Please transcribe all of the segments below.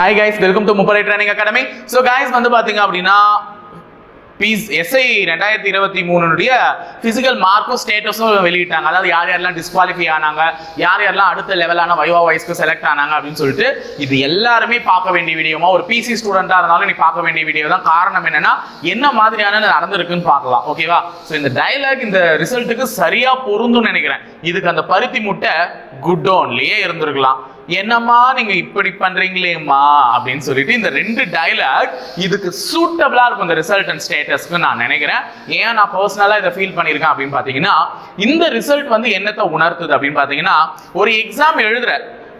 Hi guys welcome to முப்படை training academy so guys வந்து பார்த்தீங்க அப்படின்னா பீஸ் எஸ்ஐ ரெண்டாயிரத்தி இருபத்தி மூணுடைய ஃபிசிக்கல் மார்க்கும் ஸ்டேட்டஸும் வெளியிட்டாங்க. அதாவது யார் யாரெல்லாம் டிஸ்குவாலிஃபை ஆனாங்க யார் யாரெல்லாம் அடுத்த லெவலான வைவா வாய்ஸ்க்கு செலக்ட் ஆனாங்க அப்படின்னு சொல்லிட்டு இது எல்லாருமே பார்க்க வேண்டிய வீடியோமா ஒரு பிசி ஸ்டூடெண்ட்டாக இருந்தாலும் நீ பார்க்க வேண்டிய வீடியோ தான். காரணம் என்னன்னா என்ன மாதிரியான நடந்திருக்குன்னு பார்க்கலாம். ஓகேவா ஸோ இந்த டைலாக் இந்த ரிசல்ட்டுக்கு சரியா பொருந்தும்னு நினைக்கிறேன். இதுக்கு அந்த பருத்தி முட்டை குட் ஓன்லயே இருந்திருக்கலாம். என்னம்மா நீங்க இப்படி பண்றீங்களேம்மா? அப்படின்னு சொல்லிட்டு இந்த ரெண்டு டைலாக் இதுக்கு சூட்டபிளா இருக்கும் இந்த ரிசல்ட் அண்ட் ஸ்டேட்டஸ்க்கு நான் நினைக்கிறேன். ஏன் நான் பர்சனலா இதை ஃபீல் பண்ணியிருக்கேன் அப்படின்னு பாத்தீங்கன்னா இந்த ரிசல்ட் வந்து என்னத்தை உணர்த்துது அப்படின்னு பாத்தீங்கன்னா ஒரு எக்ஸாம் எழுதுற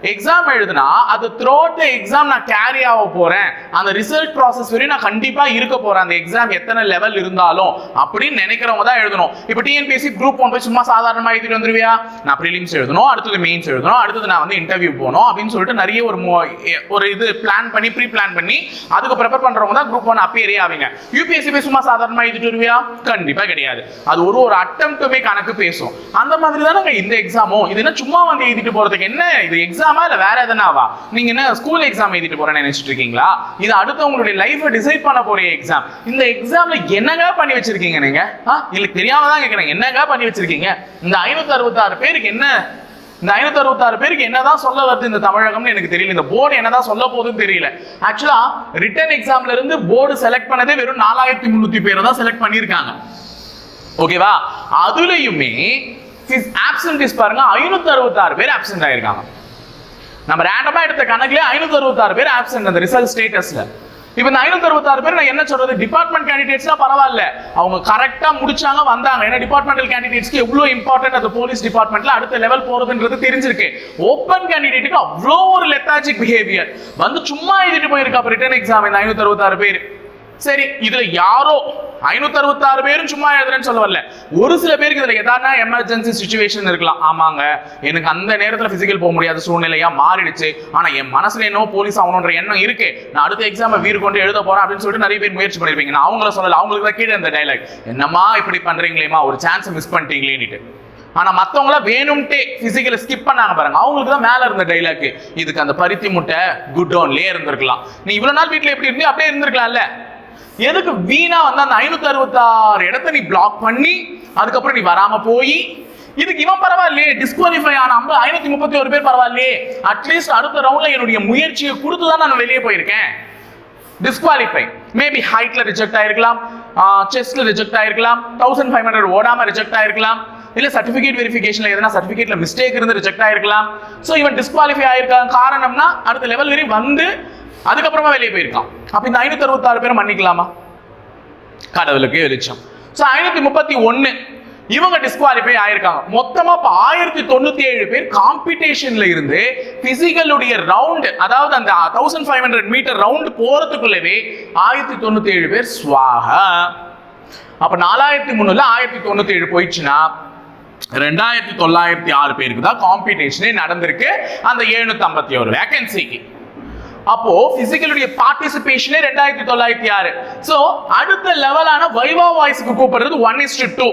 எக்ஸாம் எழுதுனா அது த்ரோட் த எக்ஸாம் நான் கேரி ஆக போறேன். அந்த ரிசல்ட் ப்ராசஸ் வரையும் நான் கண்டிப்பா இருக்க போறேன். அந்த எக்ஸாம் எத்தனை லெவல் இருந்தாலும் அப்படின்னு நினைக்கிறவங்க தான் எழுதணும். இப்போ டிஎன்பிஎஸ்சி குரூப் ஒன் போய் சும்மா சாதாரணமா எழுதிட்டு வந்துருவியா? நான் ப்ரிலிம்ஸ் எழுதணும் அடுத்தது மெயின்ஸ் எழுதணும் அடுத்தது நான் வந்து இன்டர்வியூ போகணும் அப்படின்னு சொல்லிட்டு நிறைய ஒரு ஒரு இது பிளான் பண்ணி ப்ரீ பிளான் பண்ணி அதுக்கு ப்ரிப்பேர் பண்றவங்க தான் குரூப் ஒன் அப்பியரே ஆவீங்க. யூபிஎஸ்சி போய் சும்மா சாதாரணமா எழுதிட்டு வருவியா? கண்டிப்பா கிடையாது. அது ஒரு ஒரு அட்டம்ப்ட்டுமே கணக்கு பேசும். அந்த மாதிரி தானே இந்த எக்ஸாமும் இது என்ன சும்மா வந்து எழுதிட்டு போறதுக்கு என்ன? இது எக்ஸாம் இல்ல வேற எதனாவா? நீங்க என்ன ஸ்கூல் எக்ஸாம் எழுதிட்டு போறேன்னு நினைச்சிட்டு இருக்கீங்களா? இது அடுத்து உங்களுடைய லைஃபை டிசைட் பண்ண போற எக்ஸாம் இந்த எக்ஸாம்ல என்னங்க பண்ணி வச்சிருக்கீங்க நீங்க? இல்ல தெரியாம தான் கேக்குறேன். என்னங்க பண்ணி வச்சிருக்கீங்க? இந்த ஐநூத்தி அறுபத்தாறு பேருக்கு என்ன? இந்த ஐநூத்தி அறுபத்தாறு பேருக்கு என்னதான் சொல்ல வருது இந்த தமிழகம்னு எனக்கு தெரியல. இந்த போர்டு என்னதான் சொல்ல போகுதுன்னு தெரியல. ஆக்சுவலா ரிட்டன் எக்ஸாம்ல இருந்து போர்டு செலக்ட் பண்ணதே வெறும் நாலாயிரத்தி முன்னூத்தி பேரை தான் செலக்ட் பண்ணியிருக்காங்க. ஓகேவா அதுலயுமே ஆப்சன்டிஸ் பாருங்க ஐநூத்தி அறுபத்தாறு பேர் ஆப்சன்ட் ஆயிருக்காங்க. நம்ம ரேண்டமாக எடுத்த கணக்குலேயே ஐநூற்றி அறுபத்தாறு பேர் ஆப்சென்ட் அந்த ரிசல்ட் ஸ்டேட்டஸில் இப்போ இந்த ஐநூத்தி அறுபத்தாறு பேர் நான் என்ன சொல்றது? டிபார்ட்மெண்ட் கேண்டிடேட்ஸ்னா பரவாயில்ல. அவங்க கரெக்டா முடிச்சாங்க வந்தாங்க. ஏன்னா டிபார்ட்மெண்டல் கேண்டிடேட்ஸ்க்கு எவ்வளவு இம்பார்ட்டன்ட் அந்த போலீஸ் டிபார்ட்மெண்ட்ல அடுத்த லெவல் போறதுன்றது தெரிஞ்சிருக்கு. ஓப்பன் கேண்டிடேட்டுக்கு அவ்வளோ ஒரு லெத்தாஜிக் பிஹேவியர் வந்து சும்மா எழுதிட்டு போயிருக்கா ரிட்டர்ன் எக்ஸாம் இந்த ஐநூத்தி அறுபத்தாறு பேர். சரி இதுல யாரோ ஐநூத்தி அறுபத்தாறு பேரும் சும்மா எழுதுறேன்னு சொல்ல வரல. ஒரு சில பேருக்கு இதுல எதானா எமர்ஜென்சி சுச்சுவேஷன் இருக்கலாம். ஆமாங்க. எனக்கு அந்த நேரத்துல பிசிக்கல் போக முடியாத சூழ்நிலையா மாறிடுச்சு. ஆனா என் மனசுல என்னவோ போலீஸ் ஆகணுன்ற எண்ணம் இருக்கு. நான் அடுத்த எக்ஸாம் வீர் கொண்டு எழுத போறேன் அப்படின்னு சொல்லிட்டு நிறைய பேர் முயற்சி பண்ணிருப்பீங்க. நான் அவங்கள சொல்லல. அவங்களுக்கு தான் கீழே இந்த டைலாக் என்னம்மா இப்படி பண்றீங்களேமா ஒரு சான்ஸ் மிஸ் பண்ணிட்டீங்களேன்னுட்டு. ஆனா மத்தவங்கள வேணும்ட்டே பிசிக்கல ஸ்கிப் பண்ணாங்க பாருங்க. அவங்களுக்கு தான் மேல இருந்த டைலாக் இதுக்கு அந்த பருத்தி முட்டை குட் டவுன்லயே இருந்திருக்கலாம். நீ இவ்வளவு நாள் வீட்டுல எப்படி இருந்தே அப்படியே இருந்திருக்கலாம்ல. எதுக்கு வீணா வந்து அந்த ஐநூத்தி அறுபத்தாறு இடத்த நீ பிளாக் பண்ணி அதுக்கப்புறம் நீ வராம போய்? இதுக்கு இவன் பரவாயில்லையே டிஸ்குவாலிஃபை ஆன ஐம்பது ஐநூத்தி முப்பத்தி ஒரு பேர் பரவாயில்லையே. அட்லீஸ்ட் அடுத்த ரவுண்ட்ல என்னுடைய முயற்சியை கொடுத்து தான் நான் வெளியே போயிருக்கேன். டிஸ்குவாலிஃபை மேபி ஹைட்ல ரிஜெக்ட் ஆயிருக்கலாம் செஸ்ட்ல ரிஜெக்ட் ஆயிருக்கலாம் தௌசண்ட் ஃபைவ் ஹண்ட்ரட் ஓடாம ரிஜெக்ட் ஆயிருக்கலாம் இல்ல சர்டிபிகேட் வெரிஃபிகேஷன்ல எதனா சர்டிபிகேட்ல மிஸ்டேக் இருந்து ரிஜெக்ட் ஆயிருக்கலாம். ஸோ இவன் டிஸ்குவாலிஃபை ஆயிருக்கான். காரணம்னா அடுத்த லெவல் வரையும் வந்து அதுக்கப்புறமா வெளியே போயிருக்கான். அப்ப இந்த ஐநூத்தி அறுபத்தாறு பேரை மன்னிக்கலாமா? கடவுளுக்கு வெளிச்சம். ஸோ ஐநூத்தி முப்பத்தி ஒன்னு இவங்க டிஸ்குவாலிஃபை ஆயிருக்காங்க. மொத்தமா இப்ப ஆயிரத்தி தொண்ணூத்தி ஏழு பேர் காம்படிஷன்ல இருந்து பிசிக்கலுடைய ரவுண்ட் அதாவது அந்த thousand five hundred metre round போறதுக்குள்ளவே ஆயிரத்தி தொண்ணூத்தி ஏழு பேர் சுவாக. அப்ப நாலாயிரத்தி முந்நூறுல ஆயிரத்தி தொண்ணூத்தி ஏழு போயிடுச்சுன்னா ரெண்டாயிரத்தி தொள்ளாயிரத்தி ஆறு பேருக்கு தான் காம்படிஷனே நடந்திருக்கு. அந்த எழுநூத்தி ஐம்பத்தி ஒரு வேகன்சிக்கு அப்போ பிசிக்கலுடைய பார்ட்டிசிபேஷனே ரெண்டாயிரத்தி தொள்ளாயிரத்தி ஆறு. ஸோ அடுத்த லெவலான வைவா வாய்ஸ்க்கு கூப்பிடுறது ஒன் இஸ் டூ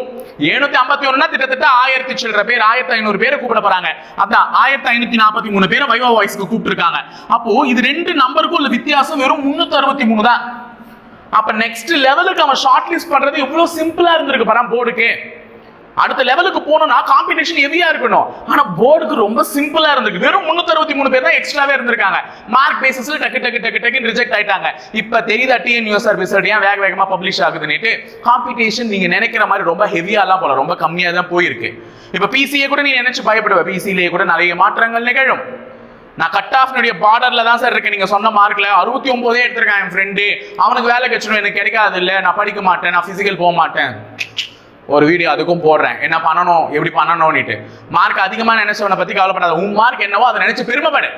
எழுநூத்தி ஐம்பத்தி ஒண்ணுனா கிட்டத்தட்ட ஆயிரத்தி சில்லற பேர் ஆயிரத்தி ஐநூறு பேரை கூப்பிட போறாங்க. அதான் ஆயிரத்தி ஐநூத்தி நாற்பத்தி மூணு பேரை வைவா வாய்ஸ்க்கு கூப்பிட்டுருக்காங்க. அப்போ இது ரெண்டு நம்பருக்கும் உள்ள வித்தியாசம் வெறும் முன்னூத்தி அறுபத்தி மூணு தான். அப்ப நெக்ஸ்ட் லெவலுக்கு அவன் ஷார்ட் லிஸ்ட் பண்றது இவ்வளவு சிம்பிளா இருந்திருக்கு பாரு போர்டுக்கு அடுத்த லெவலுக்கு போகணும்னா காம்படிஷன் ஹெவியா இருக்கணும். ஆனா போர்டுக்கு ரொம்ப சிம்பிளா இருந்திருக்கு. வெறும் முன்னூத்தி அறுபத்தி மூணு பேர் தான் எக்ஸ்ட்ராவே இருந்திருக்காங்க. மார்க் பேசிஸ்ல டக்கு டக்கு டக்கு டக்கு ரிஜெக்ட் ஆயிட்டாங்க. இப்ப தெரியுதா டிஎன் நியூஸ் சர்வீஸ் ஏன் வேக வேகமா பப்ளிஷ் ஆகுதுன்னுட்டு? காம்படிஷன் நீங்க நினைக்கிற மாதிரி ரொம்ப ஹெவியாலாம் போல ரொம்ப கம்மியா தான் போயிருக்கு. இப்ப பிசிஏ கூட நீ நினைச்சு பயப்படுவ. பிசிலேயே கூட நிறைய மாற்றங்கள் நிகழும். நான் கட் ஆஃப்னுடைய பார்டர்ல தான் சார் இருக்கேன். நீங்க சொன்ன மார்க்ல அறுபத்தி ஒன்பதே எடுத்திருக்கேன் என் ஃப்ரெண்டு அவனுக்கு வேலை கிடைச்சிடும். எனக்கு கிடைக்காது இல்லை. நான் படிக்க மாட்டேன். நான் பிசிக்கல் போக மாட்டேன். ஒரு வீடியோ அதுக்கும் போடுறேன். என்ன பண்ணணும்? எப்படி பண்ணணும்னுட்டு. மார்க் அதிகமாக நினைச்சவனை பற்றி கவலைப்படாத. உன் மார்க் என்னவோ அதை நினைச்சு பெருமைப்படு.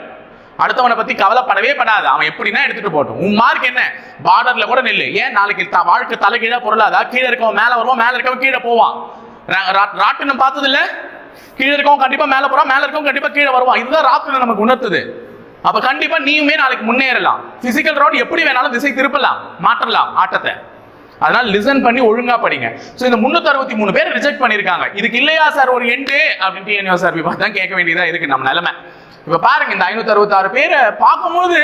அடுத்தவனை பற்றி கவலைப்படவே படாது. அவன் எப்படின்னா எடுத்துட்டு போட்டும் உன் மார்க் என்ன? பார்டர்ல கூட நில்லு. ஏன்? நாளைக்கு த- வாழ்க்கை தலைகீழாக பொருளாதா? கீழே இருக்கவன் மேலே வருவான் மேலே இருக்கவன் கீழே போவான். ராட்டினம் பார்த்தது இல்லை கீழே இருக்கவன் கண்டிப்பாக மேலே போகிறான் மேலே இருக்கவன் கண்டிப்பாக கீழே வருவான். இதுதான் ராட்டினம் நமக்கு உணர்த்துது. அப்போ கண்டிப்பாக நீயுமே நாளைக்கு முன்னேறலாம். ஃபிசிக்கல் ரோடு எப்படி வேணாலும் திசை திருப்பலாம் மாற்றலாம் ஆட்டத்தை. அதனால லிசன் பண்ணி ஒழுங்கா படிங்க. ஸோ இந்த முன்னூத்தி அறுபத்தி மூணு பேர் ரிஜெக்ட் பண்ணியிருக்காங்க இதுக்கு இல்லையா சார் ஒரு எண்டு அப்படின்னு என் சார் தான் கேட்க வேண்டியதா இருக்கு நம்ம நிலைமை. இப்ப பாருங்க இந்த ஐநூத்தி அறுபத்தாறு பேரை பார்க்கும்போது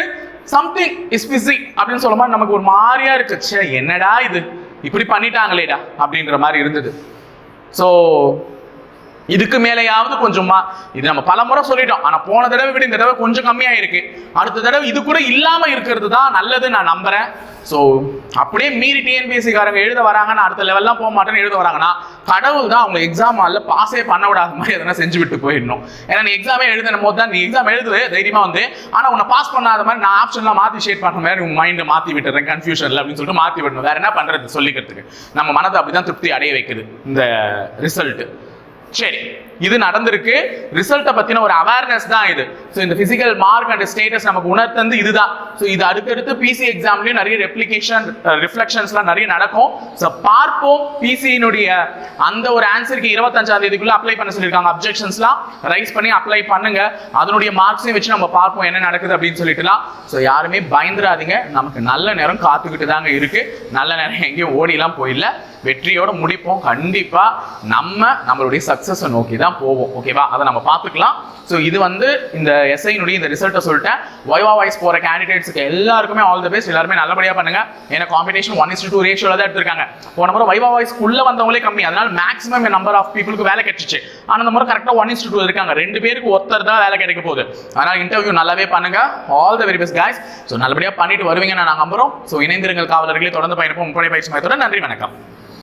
சம்திங் இஸ் பிஸி அப்படின்னு சொல்லும் போது நமக்கு ஒரு மாதிரியா இருக்கு. ச்சே என்னடா இது? இப்படி பண்ணிட்டாங்களேடா அப்படின்ற மாதிரி இருந்தது. ஸோ இதுக்கு மேலேயாவது கொஞ்சமா இது நம்ம பல முறை சொல்லிட்டோம். ஆனா போன தடவை விட இந்த தடவை கொஞ்சம் கம்மியா இருக்கு அடுத்த தடவை இது கூட இல்லாம இருக்கிறது தான் நல்லது நான் நம்புறேன். ஸோ அப்படியே மீறி டிஎன்பிஎஸ்சிக்காரங்க எழுத வராங்கன்னா அடுத்த லெவல்லாம் போக மாட்டேன்னு எழுத வராங்கன்னா கடவுள் தான் அவங்க எக்ஸாம் அல்ல பாஸே பண்ண விடாத மாதிரி எதனா செஞ்சு விட்டு போயிடணும். ஏன்னா நீ எக்ஸாமே எழுதுன போது தான் நீ எக்ஸாம் எழுதுவே தைரியமா வந்து ஆனா உன்னை பாஸ் பண்ணாத மாதிரி நான் ஆப்ஷன்லாம் மாத்தி ஷேட் பண்ற மாதிரி உங்க மைண்டை மாத்தி விட்டுறேன் கன்ஃபியூஷன்ல அப்படின்னு சொல்லிட்டு மாத்தி விடணும். வேற என்ன பண்றது சொல்லிக்கிறதுக்கு? நம்ம மனதை அப்படிதான் திருப்தி அடைய வைக்குது இந்த ரிசல்ட் சரி இது நடந்திருக்கு. ரிசல்ட்டை பத்தின ஒரு அவேர்னஸ் தான் இது. ஸோ இந்த பிசிக்கல் மார்க் அண்ட் ஸ்டேட்டஸ் நமக்கு உணர்த்தந்து இதுதான். ஸோ இது அடுத்தடுத்து பிசி எக்ஸாம்லயும் நிறைய ரெப்ளிகேஷன் ரிஃப்ளெக்ஷன்ஸ்லாம் நிறைய நடக்கும். ஸோ பார்ப்போம். பிசியினுடைய அந்த ஒரு ஆன்சருக்கு இருபத்தஞ்சாம் தேதிக்குள்ள அப்ளை பண்ண சொல்லியிருக்காங்க. அப்ஜெக்ஷன்ஸ்லாம் ரைஸ் பண்ணி அப்ளை பண்ணுங்க. அதனுடைய மார்க்ஸையும் வச்சு நம்ம பார்ப்போம் என்ன நடக்குது அப்படின்னு சொல்லிட்டுலாம். ஸோ யாருமே பயந்துராதீங்க. நமக்கு நல்ல நேரம் காத்துக்கிட்டு தாங்க இருக்கு. நல்ல நேரம் எங்கேயும் ஓடிலாம் போயிடல வெற்றியோட முடிப்போம். கண்டிப்பா நம்ம நம்மளுடைய சக்சஸை நோக்கி தான் போவோம். ஓகேவா அதை நம்ம பார்த்துக்கலாம். ஸோ இது வந்து இந்த எஸ்ஐனுடைய இந்த ரிசல்ட்டை சொல்லிட்டேன். வைவா வாய்ஸ் போகிற கேண்டிடேட்ஸ்க்கு எல்லாருக்குமே ஆல் தி பெஸ்ட் எல்லாருமே நல்லபடியாக பண்ணுங்க. ஏன்னா காம்படிஷன் ஒன் இஸ் டூ ரேஷியோவில் தான் எடுத்திருக்காங்க. போன முறை வைவா வாய்ஸ் வந்தவங்களே கம்மி. அதனால மேக்ஸிமம் நம்பர் ஆஃப் பீப்புளுக்கு வேலை கிடைச்சிச்சு. ஆனால் இந்த முறை கரெக்டாக ஒன் இஸ் டூ இருக்காங்க. ரெண்டு பேருக்கு ஒருத்தர் தான் வேலை கிடைக்க போகுது. அதனால் இன்டர்வியூ நல்லாவே பண்ணுங்க. All the very best guys so நல்லபடியாக பண்ணிட்டு வருவீங்க நான் நம்புறோம். ஸோ இணைந்திருங்கள் காவலர்களே. தொடர்ந்து பயணிப்போம். முப்படை பயிற்சி மையத்தோட நன்றி வணக்கம்.